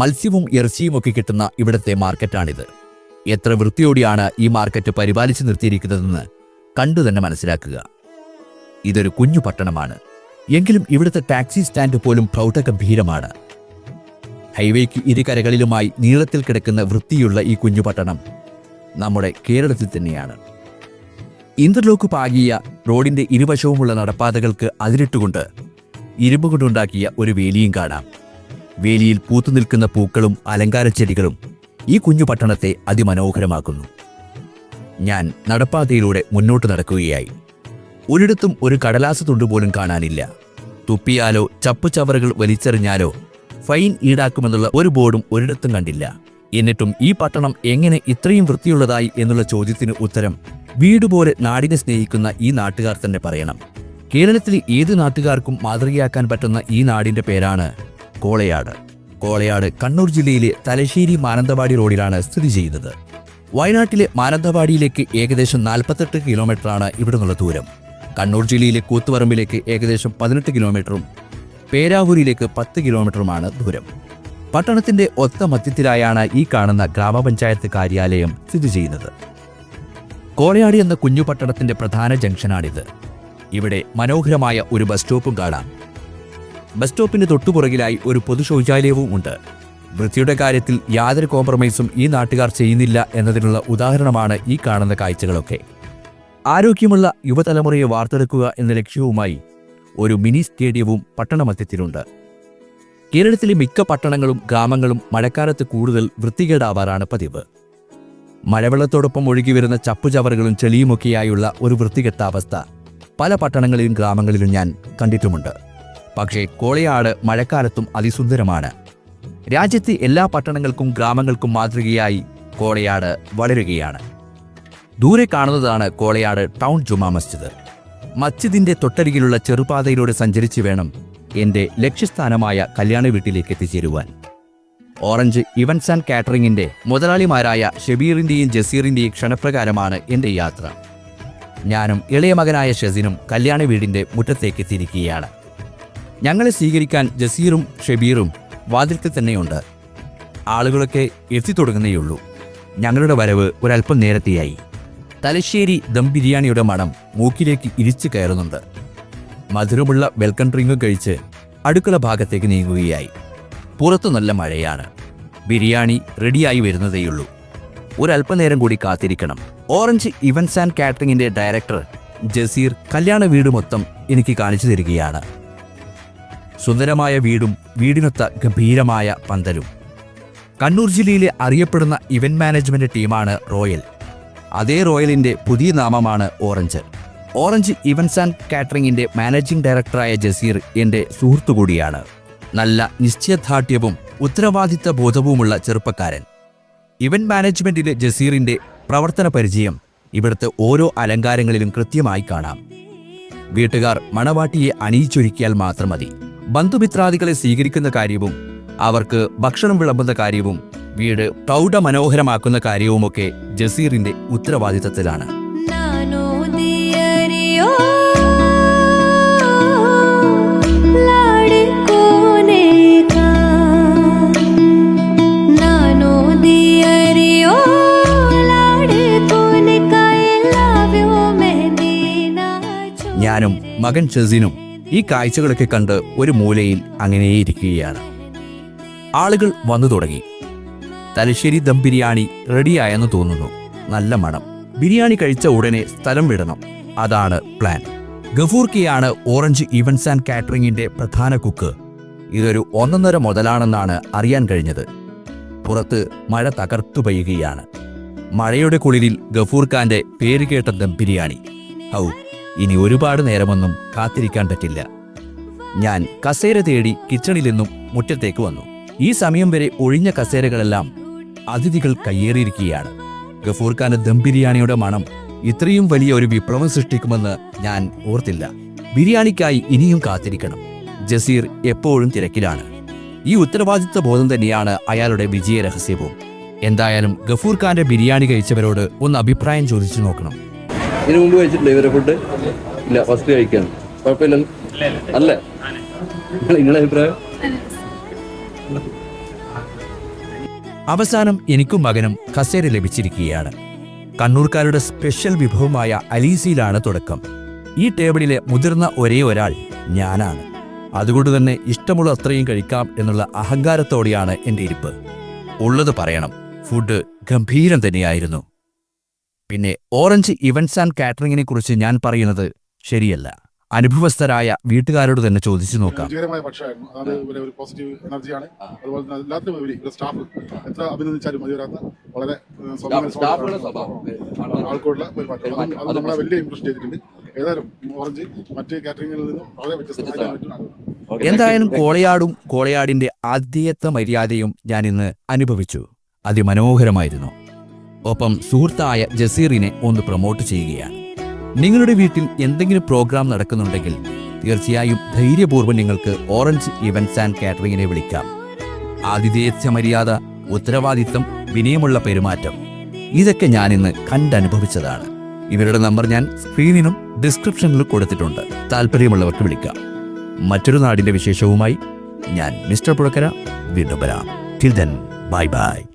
മത്സ്യവും ഇറച്ചിയും ഒക്കെ കിട്ടുന്ന ഇവിടുത്തെ മാർക്കറ്റാണിത്. എത്ര വൃത്തിയോടെയാണ് ഈ മാർക്കറ്റ് പരിപാലിച്ചു നിർത്തിയിരിക്കുന്നതെന്ന് കണ്ടു തന്നെ മനസ്സിലാക്കുക. ഇതൊരു കുഞ്ഞു പട്ടണമാണ്. എങ്കിലും ഇവിടുത്തെ ടാക്സി സ്റ്റാൻഡ് പോലും പ്രൗഢഗംഭീരമാണ്. ഹൈവേക്ക് ഇരുകരകളിലുമായി നീളത്തിൽ കിടക്കുന്ന വൃത്തിയുള്ള ഈ കുഞ്ഞു പട്ടണം നമ്മുടെ കേരളത്തിൽ തന്നെയാണ്. ഇന്റർലോക്ക് പാകിയ റോഡിന്റെ ഇരുവശവുമുള്ള നടപ്പാതകൾക്ക് അതിരിട്ടുകൊണ്ട് ഇരുമ്പ് കൊണ്ടുണ്ടാക്കിയ ഒരു വേലിയും കാണാം. വേലിയിൽ പൂത്തു നിൽക്കുന്ന പൂക്കളും അലങ്കാരച്ചെടികളും ഈ കുഞ്ഞു പട്ടണത്തെ അതിമനോഹരമാക്കുന്നു. ഞാൻ നടപ്പാതയിലൂടെ മുന്നോട്ട് നടക്കുകയായി. ഒരിടത്തും ഒരു കടലാസ് തുണ്ട് പോലും കാണാനില്ല. തുപ്പിയാലോ ചപ്പുചവറുകൾ വലിച്ചെറിഞ്ഞാലോ ഫൈൻ ഈടാക്കുമെന്നുള്ള ഒരു ബോർഡും ഒരിടത്തും കണ്ടില്ല. എന്നിട്ടും ഈ പട്ടണം എങ്ങനെ ഇത്രയും വൃത്തിയുള്ളതായി എന്നുള്ള ചോദ്യത്തിന് ഉത്തരം വീടുപോലെ നാടിനെ സ്നേഹിക്കുന്ന ഈ നാട്ടുകാർ തന്നെ പറയണം. കേരളത്തിലെ ഏത് നാട്ടുകാർക്കും മാതൃകയാക്കാൻ പറ്റുന്ന ഈ നാടിന്റെ പേരാണ് കോളയാട്. കോളയാട് കണ്ണൂർ ജില്ലയിലെ തലശ്ശേരി മാനന്തവാടി റോഡിലാണ് സ്ഥിതി ചെയ്യുന്നത്. വയനാട്ടിലെ മാനന്തവാടിയിലേക്ക് ഏകദേശം നാൽപ്പത്തെട്ട് കിലോമീറ്ററാണ് ഇവിടെ നിന്നുള്ള ദൂരം. കണ്ണൂർ ജില്ലയിലെ കൂത്തുപറമ്പിലേക്ക് ഏകദേശം പതിനെട്ട് കിലോമീറ്ററും പേരാവൂരിലേക്ക് പത്ത് കിലോമീറ്ററുമാണ് ദൂരം. പട്ടണത്തിന്റെ ഒത്ത മധ്യത്തിലായാണ് ഈ കാണുന്ന ഗ്രാമപഞ്ചായത്ത് കാര്യാലയം സ്ഥിതി ചെയ്യുന്നത്. കോളയാടി എന്ന കുഞ്ഞു പട്ടണത്തിന്റെ പ്രധാന ജംഗ്ഷനാണിത്. ഇവിടെ മനോഹരമായ ഒരു ബസ് സ്റ്റോപ്പും കാണാം. ബസ് സ്റ്റോപ്പിന് തൊട്ടുപുറകിലായി ഒരു പൊതു ശൗചാലയവും ഉണ്ട്. വൃത്തിയുടെ കാര്യത്തിൽ യാതൊരു കോംപ്രമൈസും ഈ നാട്ടുകാർ ചെയ്യുന്നില്ല എന്നതിനുള്ള ഉദാഹരണമാണ് ഈ കാണുന്ന കാഴ്ചകളൊക്കെ. ആരോഗ്യമുള്ള യുവതലമുറയെ വാർത്തെടുക്കുക എന്ന ലക്ഷ്യവുമായി ഒരു മിനി സ്റ്റേഡിയവും പട്ടണമധ്യത്തിലുണ്ട്. കേരളത്തിലെ മിക്ക പട്ടണങ്ങളും ഗ്രാമങ്ങളും മഴക്കാലത്ത് കൂടുതൽ വൃത്തികേടാവാറാണ് പതിവ്. മഴവെള്ളത്തോടൊപ്പം ഒഴുകി വരുന്ന ചപ്പുചവറുകളും ചെളിയുമൊക്കെയായുള്ള ഒരു വൃത്തികെട്ട അവസ്ഥ പല പട്ടണങ്ങളിലും ഗ്രാമങ്ങളിലും ഞാൻ കണ്ടിട്ടുമുണ്ട്. പക്ഷേ കോളയാട് മഴക്കാലത്തും അതിസുന്ദരമാണ്. രാജ്യത്തെ എല്ലാ പട്ടണങ്ങൾക്കും ഗ്രാമങ്ങൾക്കും മാതൃകയായി കോളയാട് വളരുകയാണ്. ദൂരെ കാണുന്നതാണ് കോളയാട് ടൗൺ ജുമാ മസ്ജിദ്. മസ്ജിദിന്റെ തൊട്ടരികിലുള്ള ചെറുപാതയിലൂടെ സഞ്ചരിച്ചു വേണം എന്റെ ലക്ഷ്യസ്ഥാനമായ കല്യാണ വീട്ടിലേക്ക് എത്തിച്ചേരുവാൻ. ഓറഞ്ച് ഇവൻസ് ആൻഡ് കാറ്ററിംഗിന്റെ മുതലാളിമാരായ ഷബീറിന്റെയും ജസീറിന്റെയും ക്ഷണപ്രകാരമാണ് എന്റെ യാത്ര. ഞാനും ഇളയ മകനായ ഷെസിനും കല്യാണ വീടിന്റെ മുറ്റത്തേക്ക് എത്തിയിരിക്കുകയാണ് ഞങ്ങളെ സ്വീകരിക്കാൻ ജസീറും ഷബീറും വാതിൽക്കൽ തന്നെയുണ്ട്. ആളുകളൊക്കെ എത്തിത്തുടങ്ങുന്നേയുള്ളൂ ഞങ്ങളുടെ വരവ് ഒരല്പം നേരത്തെയായി. തലശ്ശേരി ദം ബിരിയാണിയുടെ മണം മൂക്കിലേക്ക് ഇരിച്ചു കയറുന്നുണ്ട്. മധുരമുള്ള വെൽക്കം ഡ്രിങ്ക് കഴിച്ച് അടുക്കള ഭാഗത്തേക്ക് നീങ്ങുകയായി. പുറത്തു നല്ല മഴയാണ്. ബിരിയാണി റെഡിയായി വരുന്നതേയുള്ളൂ. ഒരല്പനേരം കൂടി കാത്തിരിക്കണം. ഓറഞ്ച് ഇവൻസ് ആൻഡ് കാറ്ററിംഗിന്റെ ഡയറക്ടർ ജസീർ കല്യാണ വീട് മൊത്തം എനിക്ക് കാണിച്ചു തരികയാണ്. സുന്ദരമായ വീടും വീടിനൊത്ത ഗംഭീരമായ പന്തലും. കണ്ണൂർ ജില്ലയിലെ അറിയപ്പെടുന്ന ഇവന്റ് മാനേജ്മെന്റ് ടീമാണ് റോയൽ. അതേ റോയലിന്റെ പുതിയ നാമമാണ് ഓറഞ്ച്. ഓറഞ്ച് ഇവൻസ് ആൻഡ് കാറ്ററിംഗിന്റെ മാനേജിംഗ് ഡയറക്ടറായ ജസീർ എന്റെ സുഹൃത്തു കൂടിയാണ്. നല്ല നിശ്ചയദാർഢ്യവും ഉത്തരവാദിത്ത ബോധവുമുള്ള ചെറുപ്പക്കാരൻ. ഇവന്റ് മാനേജ്മെന്റിലെ ജസീറിന്റെ പ്രവർത്തന പരിചയം ഇവിടുത്തെ ഓരോ അലങ്കാരങ്ങളിലും കൃത്യമായി കാണാം. വീട്ടുകാർ മണവാട്ടിയെ അണിയിച്ചൊരുക്കിയാൽ മാത്രം മതി. ബന്ധുമിത്രാദികളെ സ്വീകരിക്കുന്ന കാര്യവും അവർക്ക് ഭക്ഷണം വിളമ്പുന്ന കാര്യവും വീട് പ്രൗഢ മനോഹരമാക്കുന്ന കാര്യവുമൊക്കെ ജസീറിന്റെ ഉത്തരവാദിത്തത്തിലാണ്. ഞാനും മകൻ ഷെസീനും ഈ കാഴ്ചകളൊക്കെ കണ്ട് ഒരു മൂലയിൽ അങ്ങനെയിരിക്കുകയാണ്. ആളുകൾ വന്നു തുടങ്ങി. തലശ്ശേരി ദം ബിരിയാണി റെഡിയായെന്ന് തോന്നുന്നു. നല്ല മണം. ബിരിയാണി കഴിച്ച ഉടനെ സ്ഥലം വിടണം. അതാണ് പ്ലാൻ. ഗഫൂർ കെയാണ് ഓറഞ്ച് ഇവന്റ്സ് ആൻഡ് കാറ്ററിംഗിന്റെ പ്രധാന കുക്ക്. ഇതൊരു ഒന്നൊന്നര മുതലാണെന്നാണ് അറിയാൻ കഴിഞ്ഞത്. പുറത്ത് മഴ തകർത്തു പെയ്യുകയാണ്. മഴയുടെ കുളിരിൽ ഗഫൂർ ഖാന്റെ പേര് കേട്ട ദം ബിരിയാണി. ഔ ഇനി ഒരുപാട് നേരമൊന്നും കാത്തിരിക്കാൻ പറ്റില്ല. ഞാൻ കസേര തേടി കിച്ചണിൽ നിന്നും മുറ്റത്തേക്ക് വന്നു. ഈ സമയം വരെ ഒഴിഞ്ഞ കസേരകളെല്ലാം അതിഥികൾ കയ്യേറിയിരിക്കുകയാണ്. ഗഫൂർ ഖാന്റെ ദം ബിരിയാണിയുടെ മണം ഇത്രയും വലിയ ഒരു വിപ്ലവം സൃഷ്ടിക്കുമെന്ന് ഞാൻ ഓർത്തില്ല. ബിരിയാണിക്കായി ഇനിയും കാത്തിരിക്കണം. ജസീർ എപ്പോഴും തിരക്കിലാണ്. ഈ ഉത്തരവാദിത്ത ബോധം തന്നെയാണ് അയാളുടെ വിജയ രഹസ്യവും എന്തായാലും ഗഫൂർ ഖാന്റെ ബിരിയാണി കഴിച്ചവരോട് ഒന്ന് അഭിപ്രായം ചോദിച്ചു നോക്കണം. ഇതിനു മുമ്പ് കഴിച്ചിട്ടില്ല ഇവരെ ഫുഡ് ഇല്ല ഫസ്റ്റ് കഴിക്കാണ് കുഴപ്പമില്ലല്ലോ അല്ലേ? നിങ്ങളുടെ നിങ്ങളെ അഭിപ്രായം? അവസാനം എനിക്കും മകനും കസേര ലഭിച്ചിരിക്കുകയാണ്. കണ്ണൂർക്കാരുടെ സ്പെഷ്യൽ വിഭവമായ അലീസിയിലാണ് തുടക്കം. ഈ ടേബിളിലെ മുതിർന്ന ഒരേ ഒരാൾ ഞാനാണ്. അതുകൊണ്ട് തന്നെ ഇഷ്ടമുള്ള അത്രയും കഴിക്കാം എന്നുള്ള അഹങ്കാരത്തോടെയാണ് എന്റെ ഇരിപ്പ്. ഉള്ളത് പറയണം. ഫുഡ് ഗംഭീരം തന്നെയായിരുന്നു. പിന്നെ ഓറഞ്ച് ഇവന്റ്സ് ആൻഡ് കാറ്ററിംഗിനെ കുറിച്ച് ഞാൻ പറയുന്നത് ശരിയല്ല. അനുഭവസ്ഥരായ വീട്ടുകാരോട് തന്നെ ചോദിച്ചു നോക്കാം. വിജയകരമായ പക്ഷമായിരുന്നു. ഒരു പോസിറ്റീവ് എനർജിയാണ്. അതുപോലെ തന്നെ എല്ലാത്തിനും ഉപരി സ്റ്റാഫ് എത്ര അഭിനന്ദിച്ചാലും മതി വരാത്ത വളരെ ഏഹ്, സ്റ്റാഫുകളുടെ സ്വഭാവം. സ്വഭാവം ആൾക്കുള്ള അത് നമ്മളെ വലിയ ഇംപ്രഷൻ ചെയ്തിട്ടുണ്ട്. ഏതായാലും ഓറഞ്ച് മറ്റ് കാറ്ററിംഗിൽ നിന്നും വളരെ വ്യത്യസ്തമായ എന്തായാലും കോളയാടും കോളയാടിന്റെ ആദ്യത്തെ മര്യാദയും ഞാൻ ഇന്ന് അനുഭവിച്ചു. അതിമനോഹരമായിരുന്നു. ഒപ്പം സുഹൃത്തായ ജസീറിനെ ഒന്ന് പ്രൊമോട്ട് ചെയ്യുകയാണ്. നിങ്ങളുടെ വീട്ടിൽ എന്തെങ്കിലും പ്രോഗ്രാം നടക്കുന്നുണ്ടെങ്കിൽ തീർച്ചയായും ധൈര്യപൂർവം നിങ്ങൾക്ക് ഓറഞ്ച് ഇവൻസ് ആൻഡ് കാറ്ററിങ്ങിനെ വിളിക്കാം. ആതിഥേയത്വ മര്യാദ ഉത്തരവാദിത്തം വിനയമുള്ള പെരുമാറ്റം. ഇതൊക്കെ ഞാൻ ഇന്ന് കണ്ടനുഭവിച്ചതാണ്. ഇവരുടെ നമ്പർ ഞാൻ സ്ക്രീനിനും ഡിസ്ക്രിപ്ഷനിലും കൊടുത്തിട്ടുണ്ട്. താല്പര്യമുള്ളവർക്ക് വിളിക്കാം. മറ്റൊരു നാടിന്റെ വിശേഷവുമായി ഞാൻ മിസ്റ്റർ പുഴക്കര വീണ്ടും വരാം. Then bye bye